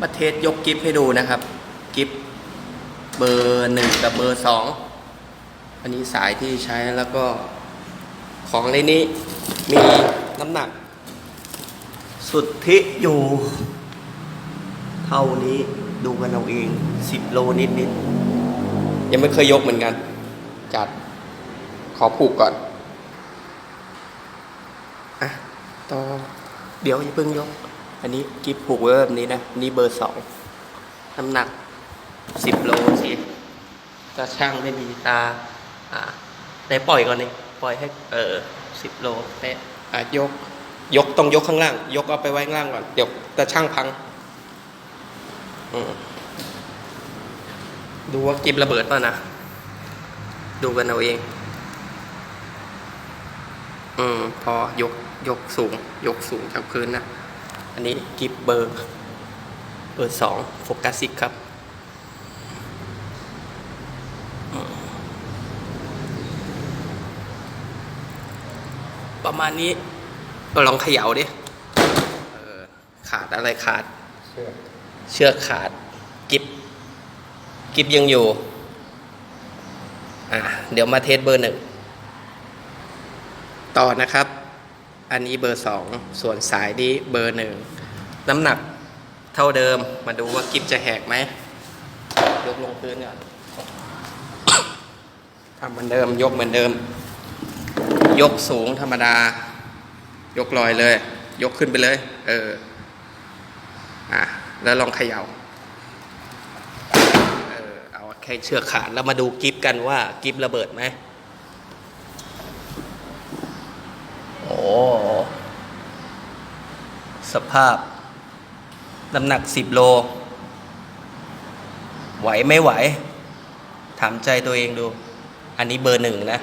มาเทสยกกิฟให้ดูนะครับ กิฟเบอร์หนึ่งกับเบอร์สองอันนี้สายที่ใช้แล้วก็ของในนี้มีน้ำหนัก สุดที่อยู่ เท่านี้ดูกันเอาเอง10โลนิดนิดๆยังไม่เคยยกเหมือนกัน จัดขอผูกก่อนอะต่อเดี๋ยวอย่าเพิ่งยก อันนี้กิฟผูกไว้แบบนี้นะ นี่เบอร์สองน้ำหนัก10โลสิถ้าช่างไม่มีตา อ่าได้ปล่อยก่อนนี่ปล่อยให้ เออ10โลเป๊ะอะยก ยกต้องยกข้างล่าง ยกเอาไปไว้ข้างล่างก่อน เดี๋ยวตาช่างพัง ดูว่ากิบระเบิดป่ะนะ ดูกันเอาเอง อืม พอยก ยกสูง ยกสูงจากพื้นนะ อันนี้กิบเบอร์เบอร์สองโฟกัสซิกครับประมาณนี้ก็ลองเขย่าดิขาดอะไรขาด เชือกเชือกขาด กิบกิบยังอยู่ อะ เดี๋ยวมาเทสเบอร์หนึ่ง ต่อนะครับ อันนี้เบอร์สองส่วนสายนี้เบอร์หนึ่งน้ำหนักเท่าเดิมมาดูว่ากิบจะแหกไหมยกลงพื้นก่อนทำเหมือนเดิมยกเหมือนเดิม ยกสูงธรรมดา ยกลอยเลย ยกขึ้นไปเลย เอออะแล้วลองเขยา่าเออเอาแค่เชือกขาดแล้วมาดูกิฟกันว่ากิฟระเบิดไหมโอ้ สภาพ น้ำหนักสิบโล ไหวไม่ไหว ถามใจตัวเองดู อันนี้เบอร์หนึ่งนะ